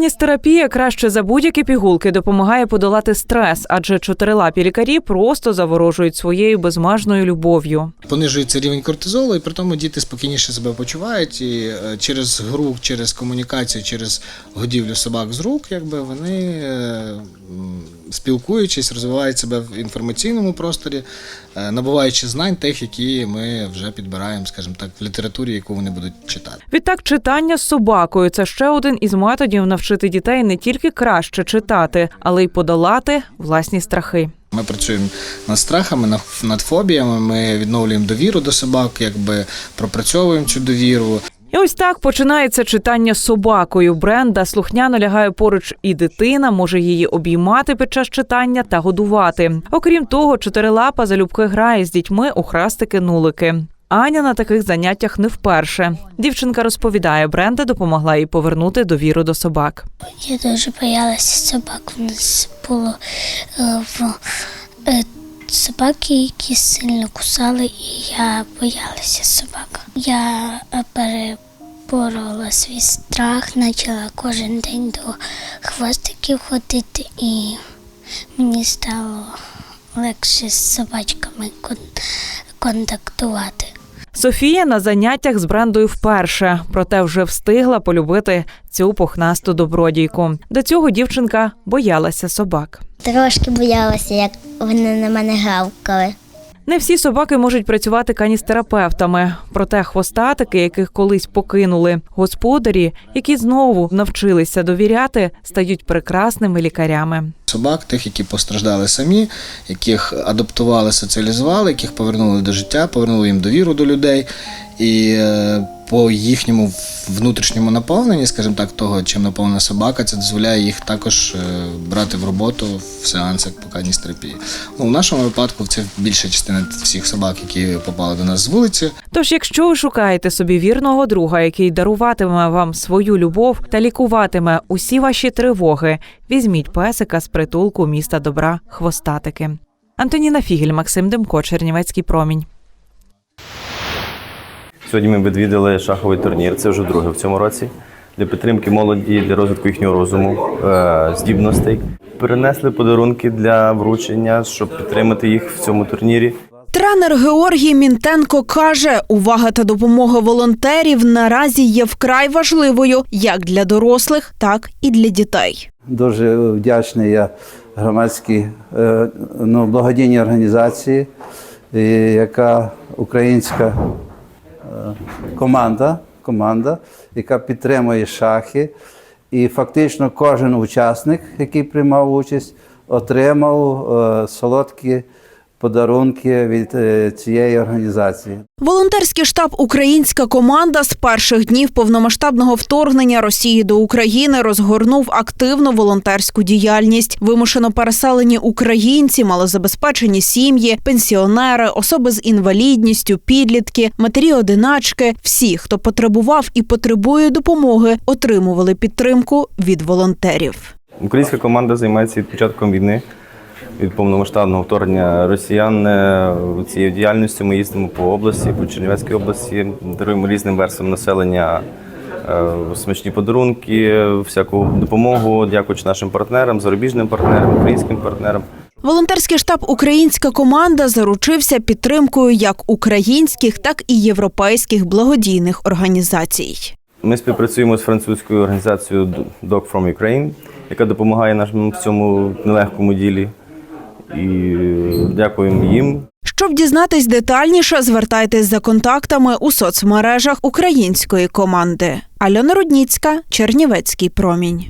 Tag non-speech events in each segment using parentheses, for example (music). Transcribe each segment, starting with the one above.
Каністерапія краще за будь-які пігулки допомагає подолати стрес, адже чотирилапі лікарі просто заворожують своєю безмежною любов'ю. Понижується рівень кортизолу, і при тому діти спокійніше себе почувають. І е, через гру, через комунікацію, через годівлю собак з рук, якби вони е, спілкуючись, розвивають себе в інформаційному просторі, е, набуваючи знань тих, які ми вже підбираємо, скажімо так, в літературі, яку вони будуть читати. Відтак, читання з собакою це ще один із методів навчити дітей не тільки краще читати, але й подолати власні страхи. Ми працюємо над страхами, над- над фобіями. Ми відновлюємо довіру до собак, якби пропрацьовуємо цю довіру. І ось так починається читання собакою. Бренда слухняно лягає поруч, і дитина може її обіймати під час читання та годувати. Окрім того, чотирилапа залюбки грає з дітьми у храстики-нулики. Аня на таких заняттях не вперше. Дівчинка розповідає, Бренда допомогла їй повернути довіру до собак. Я дуже боялася собак. У нас було е, в, е, собаки, які сильно кусали, і я боялася собак. Я е, переборола свій страх, почала кожен день до хвостиків ходити, і мені стало легше з собачками кон- контактувати. Софія на заняттях з брендою вперше, проте вже встигла полюбити цю пухнасту добродійку. До цього дівчинка боялася собак. Трошки боялася, як вони на мене гавкали. Не всі собаки можуть працювати каністерапевтами. Проте хвостатики, яких колись покинули господарі, які знову навчилися довіряти, стають прекрасними лікарями. Собак, тих, які постраждали самі, яких адаптували, соціалізували, яких повернули до життя, повернули їм довіру до людей. І е, по їхньому внутрішньому наповненні, скажімо так, того, чим наповнена собака, це дозволяє їх також е, брати в роботу в сеансах по каністерапії. Ну, в нашому випадку це більша частина всіх собак, які попали до нас з вулиці. Тож, якщо ви шукаєте собі вірного друга, який даруватиме вам свою любов та лікуватиме усі ваші тривоги, візьміть песика з притулку міста добра хвостатики. Антоніна Фігель, Максим Демко, Чернівецький промінь. Сьогодні ми відвідали шаховий турнір, це вже друге в цьому році. Для підтримки молоді, для розвитку їхнього розуму, е, здібностей. Перенесли подарунки для вручення, щоб підтримати їх в цьому турнірі. Тренер Георгій Мінтенко каже, увага та допомога волонтерів наразі є вкрай важливою як для дорослих, так і для дітей. Дуже вдячний я громадській е, ну, благодійній організації, яка українська команда, команда, яка підтримує шахи. І фактично кожен учасник, який приймав участь, отримав е, солодкі подарунки від е, цієї організації. Волонтерський штаб Українська команда з перших днів повномасштабного вторгнення Росії до України розгорнув активну волонтерську діяльність. Вимушено переселені українці, малозабезпечені сім'ї, пенсіонери, особи з інвалідністю, підлітки, матері-одиначки. Всі, хто потребував і потребує допомоги, отримували підтримку від волонтерів. Українська команда займається від початку війни, від повномасштабного вторгнення росіян е, цією діяльністю. Ми їздимо по області, по Чернівецькій області, даруємо різним верствам населення е, смачні подарунки, всяку допомогу, дякуючи нашим партнерам, зарубіжним партнерам, українським партнерам. Волонтерський штаб Українська команда заручився підтримкою як українських, так і європейських благодійних організацій. Ми співпрацюємо з французькою організацією Dog from Ukraine, яка допомагає нам в цьому нелегкому ділі. І дякуємо їм. Щоб дізнатись детальніше, звертайтесь за контактами у соцмережах української команди. Альона Рудніцька, Чернівецький промінь.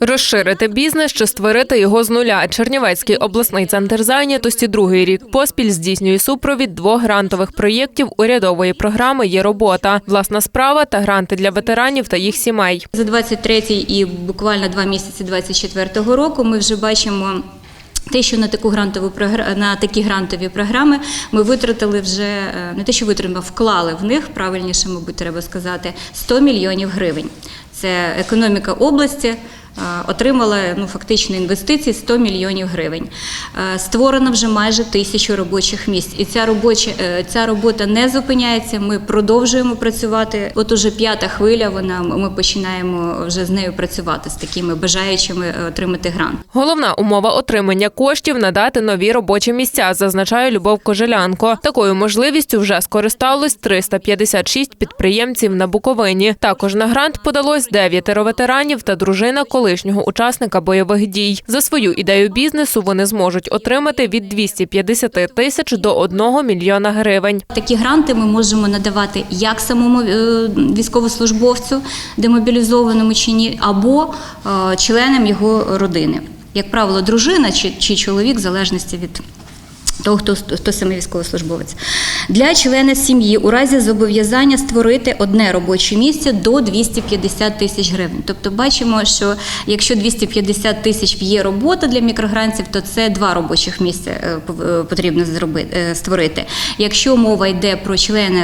Розширити бізнес чи створити його з нуля. Чернівецький обласний центр зайнятості другий рік поспіль здійснює супровід двох грантових проєктів урядової програми Є робота, власна справа та гранти для ветеранів та їх сімей. За 23-й і буквально два місяці 24-го року ми вже бачимо. Те, що на таку грантову на такі грантові програми ми витратили вже е, не те, що витримав вклали в них правильніше, мабуть, треба сказати, 100 мільйонів гривень. Це економіка області отримала ну, фактично інвестиції 100 мільйонів гривень. Е, Створено вже майже тисячу робочих місць. І ця, робоча, е, ця робота не зупиняється. Ми продовжуємо працювати. От уже п'ята хвиля. Вона ми починаємо вже з нею працювати з такими бажаючими е, отримати грант. Головна умова отримання коштів надати нові робочі місця, зазначає Любов Кожелянко. Такою можливістю вже скористалось 356 підприємців на Буковині. Також на грант подалось дев'ятеро ветеранів та дружина колишнього учасника бойових дій. За свою ідею бізнесу вони зможуть отримати від 250 тисяч до 1 мільйона гривень. Такі гранти ми можемо надавати як самому е, військовослужбовцю, демобілізованому чи ні, або е, членам його родини. Як правило, дружина чи, чи чоловік, в залежності від того, хто, хто саме військовослужбовець. Для члена сім'ї у разі зобов'язання створити одне робоче місце до 250 тисяч гривень. Тобто бачимо, що якщо 250 тисяч є робота для мікрогрантів, то це два робочих місця е, е, потрібно зробити, е, створити. Якщо мова йде про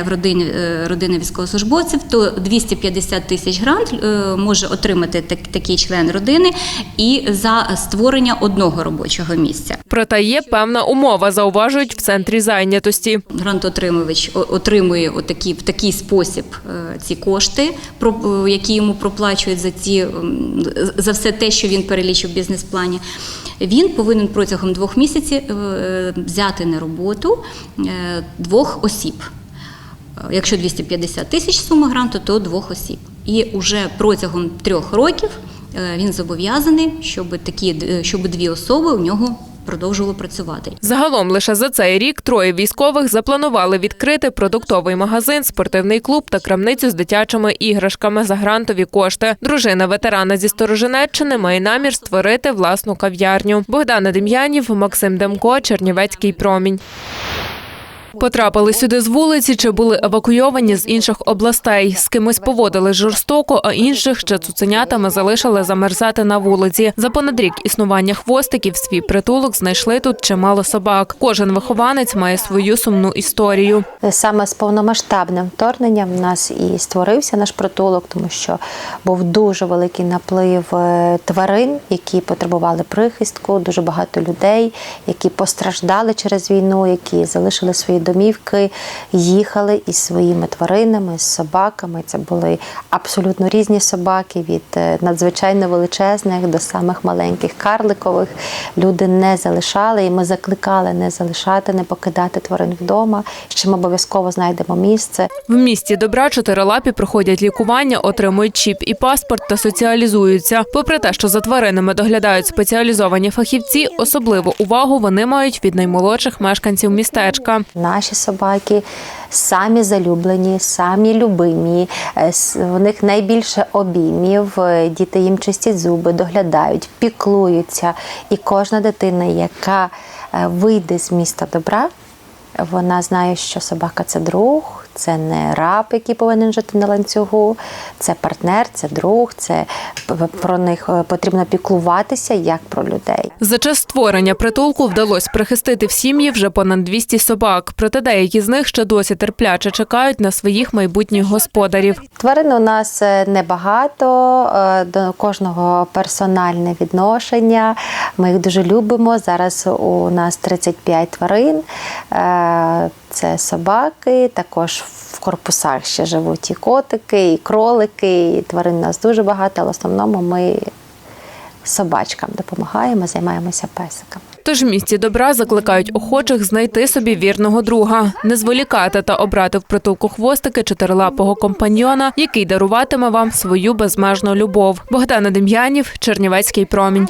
родині, е, родини військовослужбовців, то 250 тисяч грант може отримати так, такий член родини і за створення одного робочого місця. Проте є певна умова, зауважують в центрі зайнятості. Грантотримувач отримує отакі, в такий спосіб е, ці кошти, про- е, які йому проплачують за, ці, за все те, що він перелічив в бізнес-плані. Він повинен протягом двох місяців е, взяти на роботу двох осіб. Якщо 250 тисяч сума гранту, то двох осіб. І вже протягом трьох років він зобов'язаний, щоб такі щоб дві особи у нього продовжували працювати. Загалом лише за цей рік троє військових запланували відкрити продуктовий магазин, спортивний клуб та крамницю з дитячими іграшками за грантові кошти. Дружина ветерана зі Сторожинеччини має намір створити власну кав'ярню. Богдана Дем'янів, Максим Демко, Чернівецький промінь. Потрапили сюди з вулиці чи були евакуйовані з інших областей. З кимось поводили жорстоко, а інших ще цуценятами залишили замерзати на вулиці. За понад рік існування хвостиків свій притулок знайшли тут чимало собак. Кожен вихованець має свою сумну історію. Саме з повномасштабним вторгненням в нас і створився наш притулок, тому що був дуже великий наплив е, тварин, які потребували прихистку, дуже багато людей, які постраждали через війну, які залишили свої домівки, їхали із своїми тваринами, з собаками. Це були абсолютно різні собаки від е, надзвичайно величезних до самих маленьких карликових. Люди не залишали, і ми закликали не залишати, не покидати тварин вдома. Що ми обов'язково знайдемо місце. В місті добра чотирилапі проходять лікування, отримують чіп і паспорт та соціалізуються. Попри те, що за тваринами доглядають спеціалізовані фахівці, особливу увагу вони мають від наймолодших мешканців містечка. Наші собаки самі залюблені, самі любимі. е, В них найбільше обіймів. е, Діти їм чистять зуби, доглядають, піклуються. І кожна дитина, яка е, вийде з міста добра, вона знає, що собака це друг, це не раб, який повинен жити на ланцюгу, це партнер, це друг, це про них е, потрібно піклуватися як про людей. За час створення притулку вдалося прихистити в сім'ї вже понад 200 собак. Проте деякі з них ще досі терпляче чекають на своїх майбутніх господарів. Тварин у нас е, небагато, е, до кожного персональне відношення. Ми їх дуже любимо. Зараз у нас 35 тварин. Це собаки, також в корпусах ще живуть і котики, і кролики. І тварин у нас дуже багато, але в основному ми собачкам допомагаємо, займаємося песиками. Тож в місті добра закликають охочих знайти собі вірного друга, не зволікати та обрати в притулку хвостики чотирилапого компаньйона, який даруватиме вам свою безмежну любов. Богдана Дем'янів, Чернівецький промінь.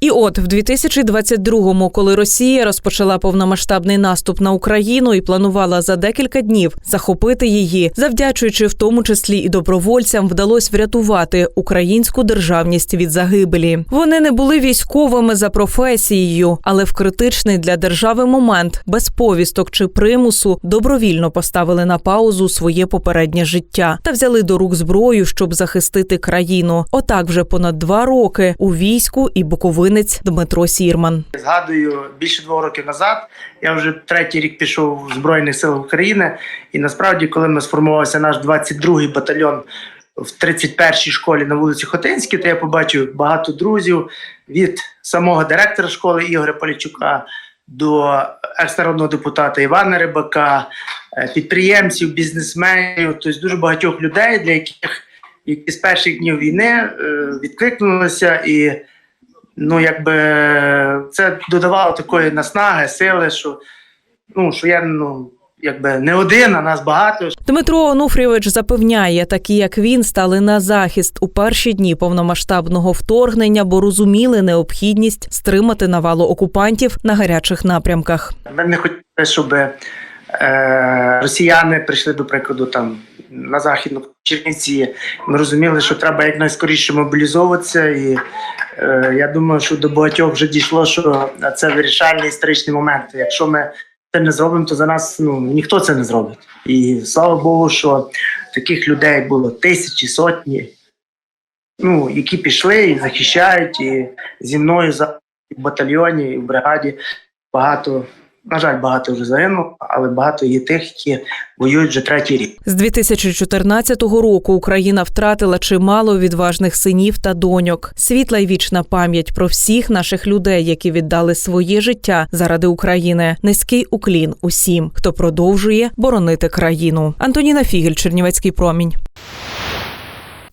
І от в 2022-му, коли Росія розпочала повномасштабний наступ на Україну і планувала за декілька днів захопити її, завдячуючи в тому числі і добровольцям, вдалося врятувати українську державність від загибелі. Вони не були військовими за професією, але в критичний для держави момент без повісток чи примусу добровільно поставили на паузу своє попереднє життя та взяли до рук зброю, щоб захистити країну. Отак вже понад два роки у війську і буковинець Дмитро Сірман. Згадую більше двох років назад. Я вже третій рік пішов в Збройних сил України. І насправді, коли ми сформувався наш 22-й батальйон в 31-й школі на вулиці Хотинській, то я побачив багато друзів від самого директора школи Ігоря Полічука до екс-народного депутата Івана Рибака, е, підприємців, бізнесменів, тобто дуже багатьох людей, для яких які з перших днів війни е, відкликнулися і ну, якби це додавало такої наснаги, сили, що, ну, що я ну, якби не один, а нас багато. Дмитро Онуфрійович запевняє, такі як він стали на захист у перші дні повномасштабного вторгнення, бо розуміли необхідність стримати навалу окупантів на гарячих напрямках. Ми не хотіли, щоб е, росіяни прийшли, до прикладу, там на західну Чернівці. Ми розуміли, що треба якнайскоріше мобілізовуватися, і е, я думаю, що до багатьох вже дійшло, що це вирішальний історичний момент. Якщо ми це не зробимо, то за нас ну ніхто це не зробить. І слава Богу, що таких людей було тисячі, сотні, ну які пішли і захищають, і зі мною за батальйоні, і в бригаді багато. На жаль, багато вже загинуло, але багато є тих, які воюють вже третій рік. З 2014 року Україна втратила чимало відважних синів та доньок. Світла й вічна пам'ять про всіх наших людей, які віддали своє життя заради України. Низький уклін усім, хто продовжує боронити країну. Антоніна Фігель, Чернівецький промінь.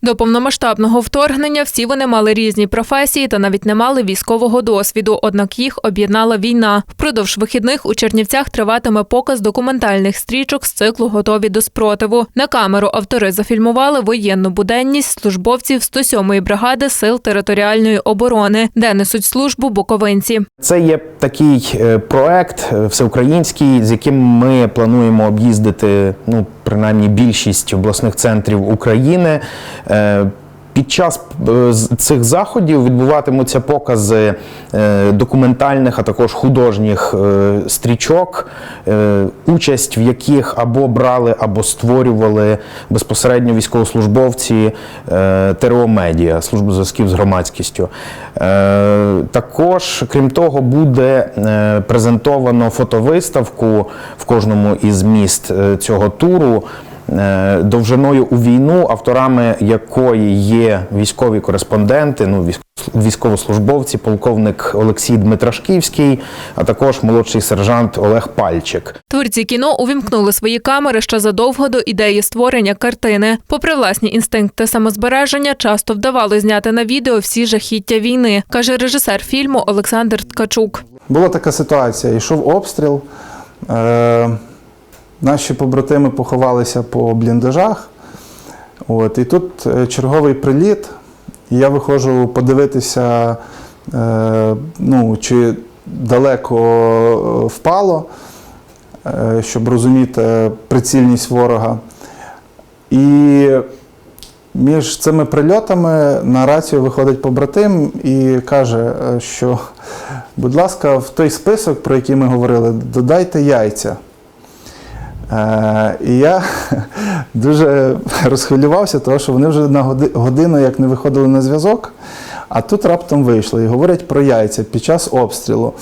До повномасштабного вторгнення всі вони мали різні професії та навіть не мали військового досвіду. Однак їх об'єднала війна. Впродовж вихідних у Чернівцях триватиме показ документальних стрічок з циклу Готові до спротиву. На камеру автори зафільмували воєнну буденність службовців 107-ї бригади сил територіальної оборони, де несуть службу буковинці. Це є такий е, проект е, всеукраїнський, з яким ми плануємо об'їздити ну принаймні більшість обласних центрів України. Е, Під час е, цих заходів відбуватимуться покази е, документальних, а також художніх стрічок, участь в яких або брали, або створювали безпосередньо військовослужбовці ТРО Медіа, служби зв'язків з громадськістю. Також, крім того, буде презентовано фотовиставку в кожному із міст цього туру. Е, Довжиною у війну, авторами якої є військові кореспонденти, ну військ- військовослужбовці, полковник Олексій Дмитрашківський, а також молодший сержант Олег Пальчик. Творці кіно увімкнули свої камери ще задовго до ідеї створення картини. Попри власні інстинкти самозбереження, часто вдавало зняти на відео всі жахіття війни, каже режисер фільму Олександр Ткачук. Була така ситуація: йшов обстріл, е, наші побратими поховалися по бліндажах. От, і тут е, черговий приліт, і я виходжу подивитися, е, ну, чи далеко е, впало, е, щоб розуміти прицільність ворога. І між цими прильотами на рацію виходить побратим і каже, е, що, будь ласка, в той список, про який ми говорили, додайте яйця. Е, і я (laughs) дуже розхвилювався, тому що вони вже на годину як не виходили на зв'язок, а тут раптом вийшли і говорять про яйця під час обстрілу.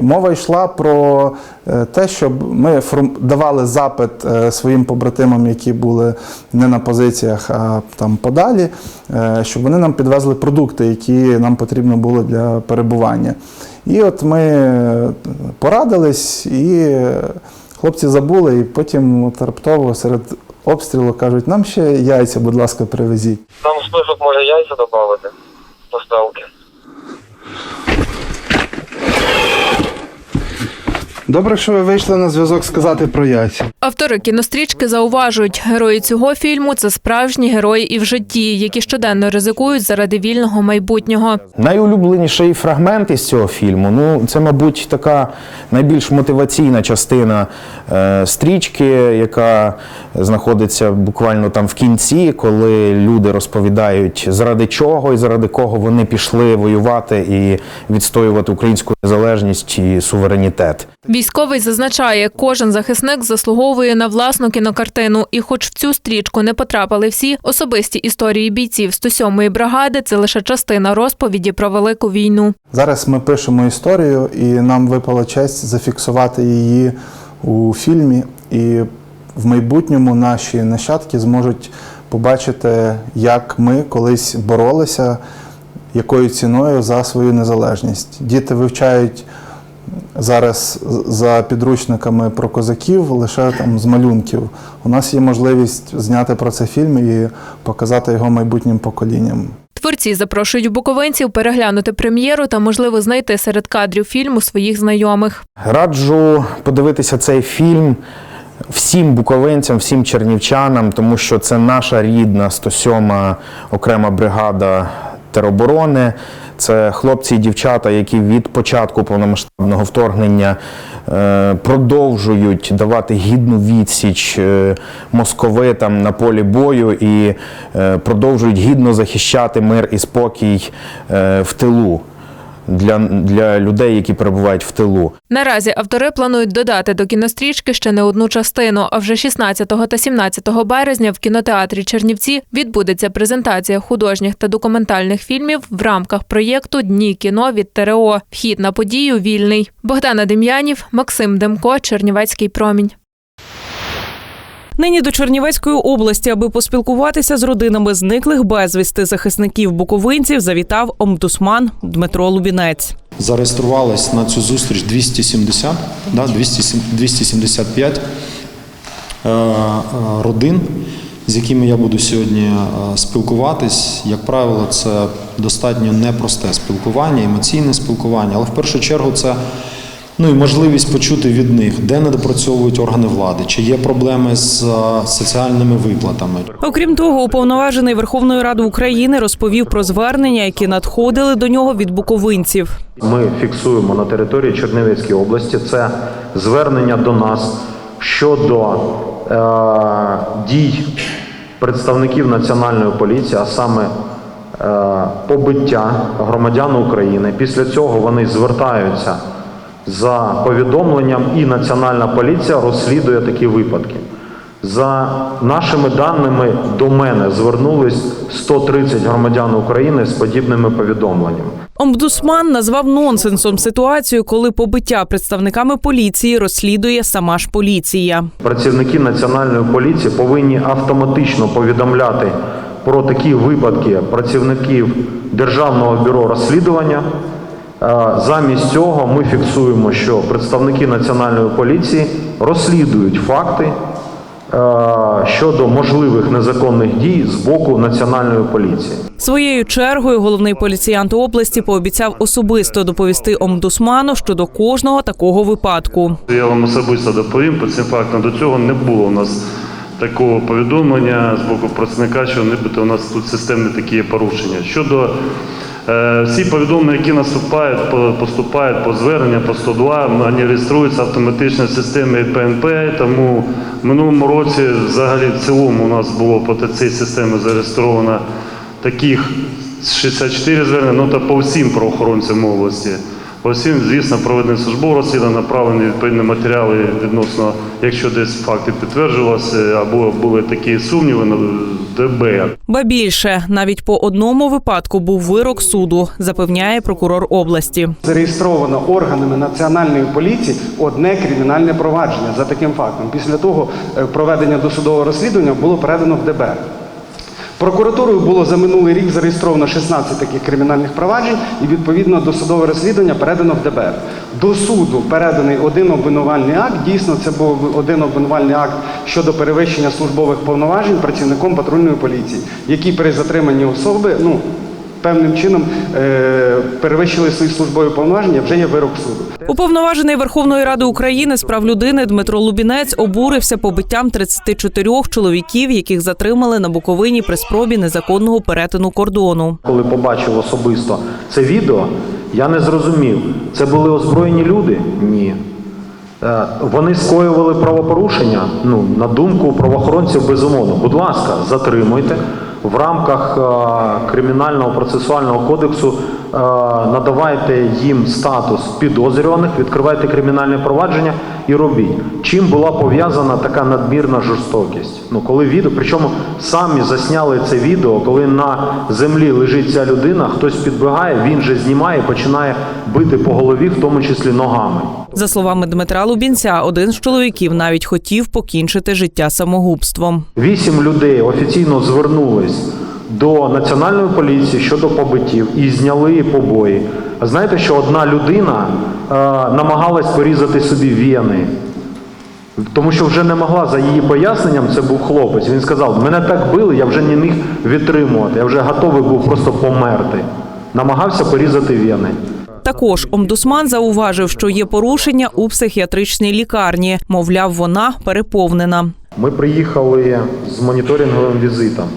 Мова йшла про е, те, щоб ми давали запит е, своїм побратимам, які були не на позиціях, а там подалі, щоб вони нам підвезли продукти, які нам потрібно було для перебування. І от ми порадились і. Хлопці забули, і потім от раптово серед обстрілу кажуть, нам ще яйця, будь ласка, привезіть. Там список може яйця додати поставки. Добре, що ви вийшли на зв'язок сказати про яйця. Автори кінострічки зауважують, герої цього фільму це справжні герої і в житті, які щоденно ризикують заради вільного майбутнього. Найулюбленіший фрагмент із цього фільму ну це, мабуть, така найбільш мотиваційна частина е, стрічки, яка знаходиться буквально там в кінці, коли люди розповідають, заради чого і заради кого вони пішли воювати і відстоювати українську незалежність і суверенітет. Військовий зазначає, кожен захисник заслуговує на власну кінокартину, і хоч в цю стрічку не потрапили всі, особисті історії бійців 107-ї бригади це лише частина розповіді про велику війну. Зараз ми пишемо історію, і нам випала честь зафіксувати її у фільмі. І в майбутньому наші нащадки зможуть побачити, як ми колись боролися, якою ціною за свою незалежність. Діти вивчають зараз за підручниками про козаків лише там з малюнків. У нас є можливість зняти про це фільм і показати його майбутнім поколінням. Творці запрошують буковинців переглянути прем'єру та, можливо, знайти серед кадрів фільму своїх знайомих. Раджу подивитися цей фільм всім буковинцям, всім чернівчанам, тому що це наша рідна 107-ма окрема бригада тероборони. Це хлопці і дівчата, які від початку повномасштабного вторгнення е, продовжують давати гідну відсіч е, московитам на полі бою і е, продовжують гідно захищати мир і спокій в тилу для, для людей, які перебувають в тилу. Наразі автори планують додати до кінострічки ще не одну частину. А вже 16 та 17 березня в кінотеатрі Чернівці відбудеться презентація художніх та документальних фільмів в рамках проєкту Дні кіно від ТРО. Вхід на подію вільний. Богдана Дем'янів, Максим Демко, Чернівецький промінь. Нині до Чернівецької області, аби поспілкуватися з родинами зниклих безвісти захисників буковинців, завітав омбудсман Дмитро Лубінець. Зареєструвалось на цю зустріч 270, да, 200, 275 е, е, родин, з якими я буду сьогодні е, спілкуватись. Як правило, це достатньо непросте спілкування, емоційне спілкування, але в першу чергу це ну, і можливість почути від них, де недопрацьовують органи влади, чи є проблеми з е, соціальними виплатами. Окрім того, уповноважений Верховної Ради України розповів про звернення, які надходили до нього від буковинців. Ми фіксуємо на території Чернівецької області це звернення до нас щодо е, дій представників національної поліції, а саме е, побиття громадян України. Після цього вони звертаються за повідомленням, і Національна поліція розслідує такі випадки. За нашими даними, до мене звернулись 130 громадян України з подібними повідомленнями. Омбудсман назвав нонсенсом ситуацію, коли побиття представниками поліції розслідує сама ж поліція. Працівники національної поліції повинні автоматично повідомляти про такі випадки працівників Державного бюро розслідування. Замість цього ми фіксуємо, що представники національної поліції розслідують факти щодо можливих незаконних дій з боку національної поліції. Своєю чергою головний поліціянт області пообіцяв особисто доповісти омбудсману щодо кожного такого випадку. Я вам особисто доповім по цим фактам. До цього не було у нас такого повідомлення з боку працівника, що нібито у нас тут системні такі порушення. Щодо всі повідомлення, які наступають, поступають по звернення по 102, вони реєструються автоматично в системі ПНП, тому в минулому році взагалі в цілому у нас було по цій системі зареєстровано таких 64 звернення, ну та по всім правоохоронцям області. По всім, звісно, проведено службове розслідування, направлені відповідні матеріали відносно, якщо десь факти підтверджувалися або були такі сумніви на ДБР. Ба більше навіть по одному випадку був вирок суду, запевняє прокурор області. Зареєстровано органами національної поліції одне кримінальне провадження за таким фактом. Після того е, проведення досудового розслідування було передано в ДБР. Прокуратурою було за минулий рік зареєстровано 16 таких кримінальних проваджень і відповідно досудове розслідування передано в ДБР. До суду переданий один обвинувальний акт. Дійсно, це був один обвинувальний акт щодо перевищення службових повноважень працівником патрульної поліції, які при затриманні особи ну, певним чином е- перевищили свої службові повноваження. Вже є вирок суду. Уповноважений Верховної Ради України з прав людини Дмитро Лубінець обурився побиттям 34 чоловіків, яких затримали на Буковині при спробі незаконного перетину кордону. Коли побачив особисто це відео, я не зрозумів, це були озброєні люди? Ні. Е, Вони скоювали правопорушення. Ну, на думку правоохоронців, безумовно. Будь ласка, затримуйте. В рамках е, кримінального процесуального кодексу надавайте їм статус підозрюваних, відкривайте кримінальне провадження і робіть. Чим була пов'язана така надмірна жорстокість? Ну, коли відео, причому самі засняли це відео, коли на землі лежить ця людина, хтось підбігає, він же знімає, і починає бити по голові, в тому числі ногами. За словами Дмитра Лубінця, один з чоловіків навіть хотів покінчити життя самогубством. Вісім людей офіційно звернулись до національної поліції щодо побиттів і зняли побої. А знаєте, що одна людина е, намагалась порізати собі вени, тому що вже не могла за її поясненням. Це був хлопець. Він сказав: мене так били, я вже не міг відтримувати. Я вже готовий був просто померти. Намагався порізати вени. Також омбудсман зауважив, що є порушення у психіатричній лікарні. Мовляв, вона переповнена. Ми приїхали з моніторинговим візитом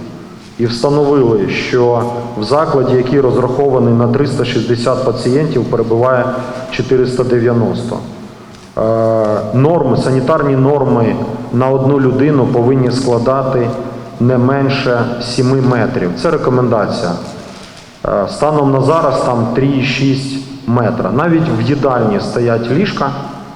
і встановили, що в закладі, який розрахований на 360 пацієнтів, перебуває 490. Е, Норми, санітарні норми на одну людину повинні складати не менше 7 метрів. Це рекомендація. Е, Станом на зараз там 3,6 метра. Навіть в їдальні стоять ліжка,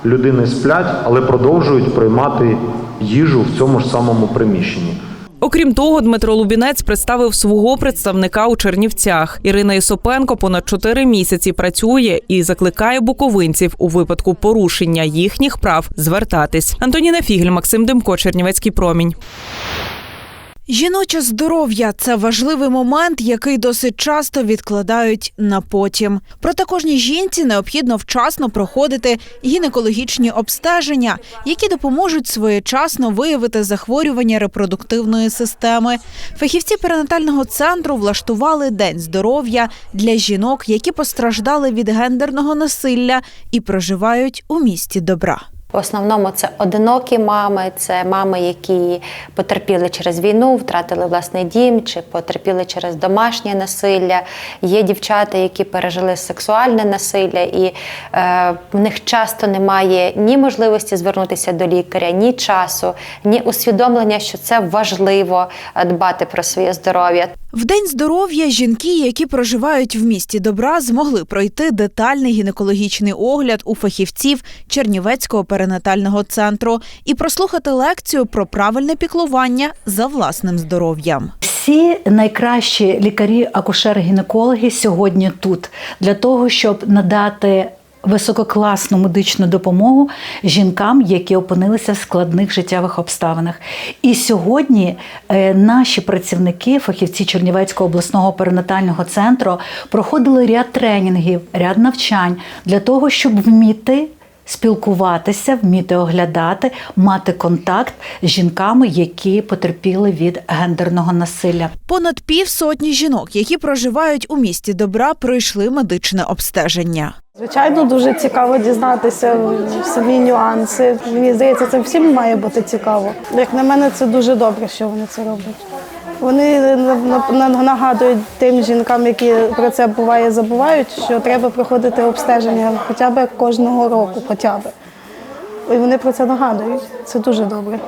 людини сплять, але продовжують приймати їжу в цьому ж самому приміщенні. Окрім того, Дмитро Лубінець представив свого представника у Чернівцях. Ірина Ісопенко понад чотири місяці працює і закликає буковинців у випадку порушення їхніх прав звертатись. Антоніна Фігель, Максим Демко, Чернівецький промінь. Жіноче здоров'я це важливий момент, який досить часто відкладають на потім. Проте кожній жінці необхідно вчасно проходити гінекологічні обстеження, які допоможуть своєчасно виявити захворювання репродуктивної системи. Фахівці перинатального центру влаштували день здоров'я для жінок, які постраждали від гендерного насилля і проживають у місті добра. В основному це одинокі мами, це мами, які потерпіли через війну, втратили власний дім чи потерпіли через домашнє насилля. Є дівчата, які пережили сексуальне насилля, і е, в них часто немає ні можливості звернутися до лікаря, ні часу, ні усвідомлення, що це важливо е, дбати про своє здоров'я. В день здоров'я жінки, які проживають в місті добра, змогли пройти детальний гінекологічний огляд у фахівців Чернівецького перинатального центру і прослухати лекцію про правильне піклування за власним здоров'ям. Всі найкращі лікарі, акушери-гінекологи сьогодні тут для того, щоб надати висококласну медичну допомогу жінкам, які опинилися в складних життєвих обставинах. І сьогодні е, наші працівники, фахівці Чернівецького обласного перинатального центру, проходили ряд тренінгів, ряд навчань для того, щоб вміти. Спілкуватися, вміти оглядати, мати контакт з жінками, які потерпіли від гендерного насилля. Понад півсотні жінок, які проживають у місті добра, пройшли медичне обстеження. Звичайно, дуже цікаво дізнатися самі нюанси. Мені здається, це всім має бути цікаво. Як на мене, це дуже добре, що вони це роблять. Вони на- на- нагадують тим жінкам, які про це буває забувають, що треба проходити обстеження хоча б кожного року, хоча б. І вони про це нагадують. Це дуже добре.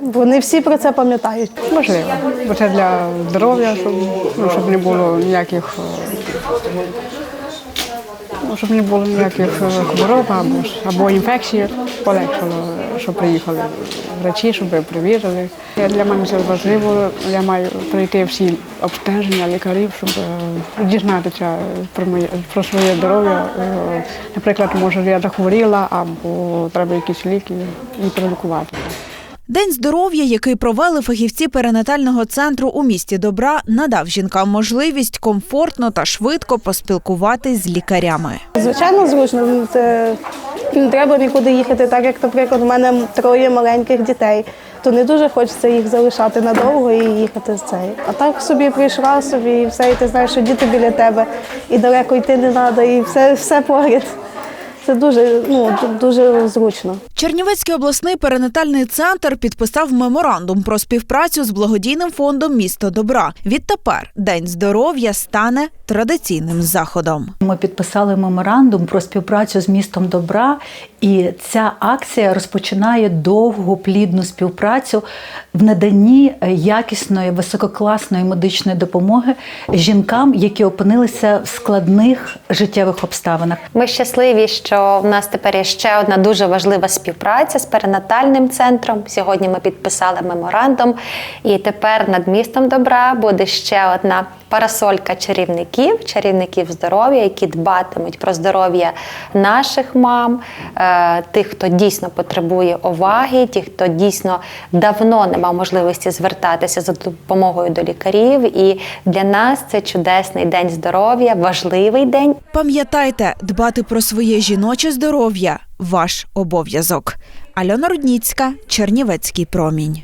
Вони всі про це пам'ятають. Можливо, бо це для здоров'я, щоб, ну, щоб не було ніяких. е, ну, Щоб не було ніяких е, хвороб або, або інфекцій, полегшало, що приїхали врачі, щоб перевірили. Е, Для мене це важливо. Я маю пройти всі обстеження лікарів, щоб е, дізнатися про моє про своє здоров'я. Е, Наприклад, може я захворіла або треба якісь ліки і пролікувати. День здоров'я, який провели фахівці перинатального центру у місті добра, надав жінкам можливість комфортно та швидко поспілкуватись з лікарями. Звичайно, зручно. Це не треба нікуди їхати, так як, наприклад, у мене троє маленьких дітей, то не дуже хочеться їх залишати надовго і їхати з цей. А так собі прийшла собі і все, і ти знаєш, що діти біля тебе, і далеко йти не треба, і все, все поряд. Це дуже, ну, дуже зручно. Чернівецький обласний перинатальний центр підписав меморандум про співпрацю з благодійним фондом Місто добра. Відтепер День здоров'я стане традиційним заходом. Ми підписали меморандум про співпрацю з містом добра, і ця акція розпочинає довгу плідну співпрацю в наданні якісної висококласної медичної допомоги жінкам, які опинилися в складних життєвих обставинах. Ми щасливі, що в нас тепер є ще одна дуже важлива співпраця з перинатальним центром. Сьогодні ми підписали меморандум, і тепер над містом добра буде ще одна парасолька чарівників, чарівників здоров'я, які дбатимуть про здоров'я наших мам, е, тих, хто дійсно потребує уваги, тих, хто дійсно давно не мав можливості звертатися за допомогою до лікарів. І для нас це чудесний день здоров'я, важливий день. Пам'ятайте, дбати про своє жіноче здоров'я ваш обов'язок. Альона Рудніцька, Чернівецький промінь.